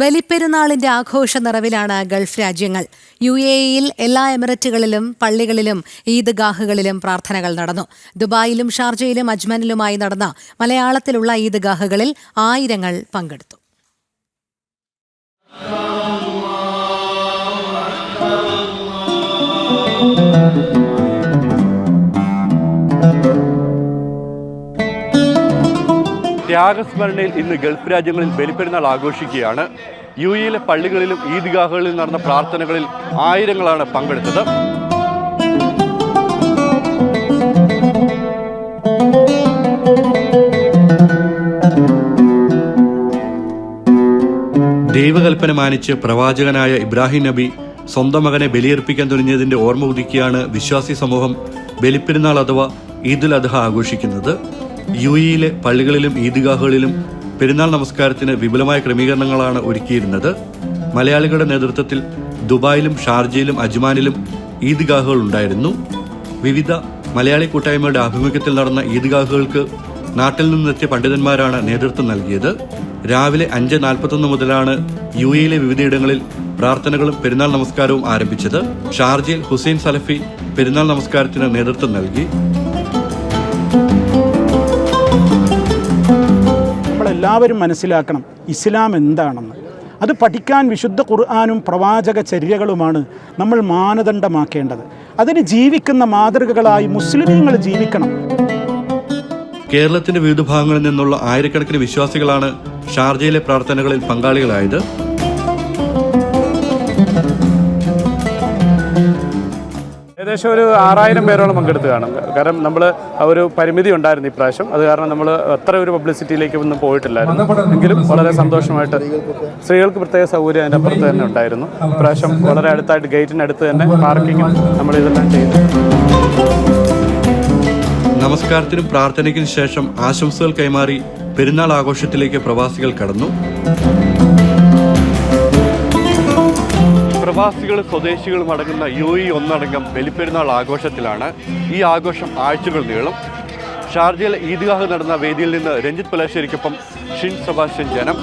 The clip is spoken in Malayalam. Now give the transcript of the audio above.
ബലിപ്പെരുന്നാളിന്റെ ആഘോഷ നിറവിലാണ് ഗൾഫ് രാജ്യങ്ങൾ. യു എ ഇയിൽ എല്ലാ എമിറേറ്റുകളിലും പള്ളികളിലും ഈദ്ഗാഹുകളിലും പ്രാർത്ഥനകൾ നടന്നു. ദുബായിലും ഷാർജയിലും അജ്മനിലുമായി നടന്ന മലയാളത്തിലുള്ള ഈദ്ഗാഹുകളിൽ ആയിരങ്ങൾ പങ്കെടുത്തു. ത്യാഗസ്മരണയിൽ ഇന്ന് ഗൾഫ് രാജ്യങ്ങളിൽ ബലിപ്പെരുന്നാൾ ആഘോഷിക്കുകയാണ്. യു എയിലെ പള്ളികളിലും ഈദ്ഗാഹുകളിലും നടന്ന പ്രാർത്ഥനകളിൽ ആയിരങ്ങളാണ് പങ്കെടുത്തത്. ദൈവകൽപ്പന മാനിച്ച് പ്രവാചകനായ ഇബ്രാഹിം നബി സ്വന്തം മകനെ ബലിയർപ്പിക്കാൻ തുനിഞ്ഞതിന്റെ ഓർമ്മ പുതുക്കിയാണ് വിശ്വാസി സമൂഹം ബലിപ്പെരുന്നാൾ അഥവാ ഈദുൽ അദ്ഹ ആഘോഷിക്കുന്നത്. യു ഇയിലെ പള്ളികളിലും ഈദ്ഗാഹുകളിലും പെരുന്നാൾ നമസ്കാരത്തിന് വിപുലമായ ക്രമീകരണങ്ങളാണ് ഒരുക്കിയിരുന്നത്. മലയാളികളുടെ നേതൃത്വത്തിൽ ദുബായിലും ഷാർജയിലും അജ്മാനിലും ഈദ്ഗാഹുകൾ ഉണ്ടായിരുന്നു. വിവിധ മലയാളി കൂട്ടായ്മയുടെ ആഭിമുഖ്യത്തിൽ നടന്ന ഈദ്ഗാഹുകൾക്ക് നാട്ടിൽ നിന്നെത്തിയ പണ്ഡിതന്മാരാണ് നേതൃത്വം നൽകിയത്. രാവിലെ അഞ്ച് നാൽപ്പത്തൊന്ന് മുതലാണ് യു എയിലെ വിവിധയിടങ്ങളിൽ പ്രാർത്ഥനകളും പെരുന്നാൾ നമസ്കാരവും ആരംഭിച്ചത്. ഷാർജയിൽ ഹുസൈൻ സലഫി പെരുന്നാൾ നമസ്കാരത്തിന് നേതൃത്വം നൽകി. നമ്മളെല്ലാവരും മനസ്സിലാക്കണം ഇസ്ലാം എന്താണെന്ന്. അത് പഠിക്കാൻ വിശുദ്ധ ഖുർആാനും പ്രവാചക ചര്യകളുമാണ് നമ്മൾ മാനദണ്ഡമാക്കേണ്ടത്. അതിന് ജീവിക്കുന്ന മാതൃകകളായി മുസ്ലിമീങ്ങൾ ജീവിക്കണം. കേരളത്തിന്റെ വിവിധ ഭാഗങ്ങളിൽ നിന്നുള്ള ആയിരക്കണക്കിന് വിശ്വാസികളാണ് ഷാർജയിലെ പ്രാർത്ഥനകളിൽ പങ്കാളികളായത്. ഏകദേശം ഒരു ആറായിരം പേരോളം പങ്കെടുത്ത് കാണും കാരണം നമ്മൾ ഒരു പരിമിതി ഉണ്ടായിരുന്നു ഇപ്രാവശ്യം അത് കാരണം നമ്മൾ അത്ര ഒരു പബ്ലിസിറ്റിയിലേക്ക് ഒന്നും പോയിട്ടില്ലായിരുന്നു. എങ്കിലും വളരെ സന്തോഷമായിട്ട് സ്ത്രീകൾക്ക് പ്രത്യേക സൗകര്യം അതിന്റെ അപ്പുറത്ത് തന്നെ ഉണ്ടായിരുന്നു. ഇപ്രാവശ്യം വളരെ അടുത്തായിട്ട് ഗേറ്റിനടുത്ത് തന്നെ പാർക്കിങ്ങും നമ്മൾ ഇതെല്ലാം ചെയ്തു. നമസ്കാരത്തിനും പ്രാർത്ഥനയ്ക്കും ശേഷം ആശംസകൾ കൈമാറി പെരുന്നാൾ ആഘോഷത്തിലേക്ക് പ്രവാസികൾ കടന്നു. പ്രവാസികൾ സ്വദേശികളും അടങ്ങുന്ന യു ഇ ഒന്നടങ്കം ബലിപ്പെരുന്നാൾ ആഘോഷത്തിലാണ് ഈ ആഘോഷം ആഴ്ചകൾ നീളും. ഷാർജയിൽ ഈദ്ഗാഹ് നടന്ന വേദിയിൽ നിന്ന് രഞ്ജിത് പുലാശ്ശേരിക്കൊപ്പം ഷിൻ സെബാസ്റ്റ്യൻ ജനം.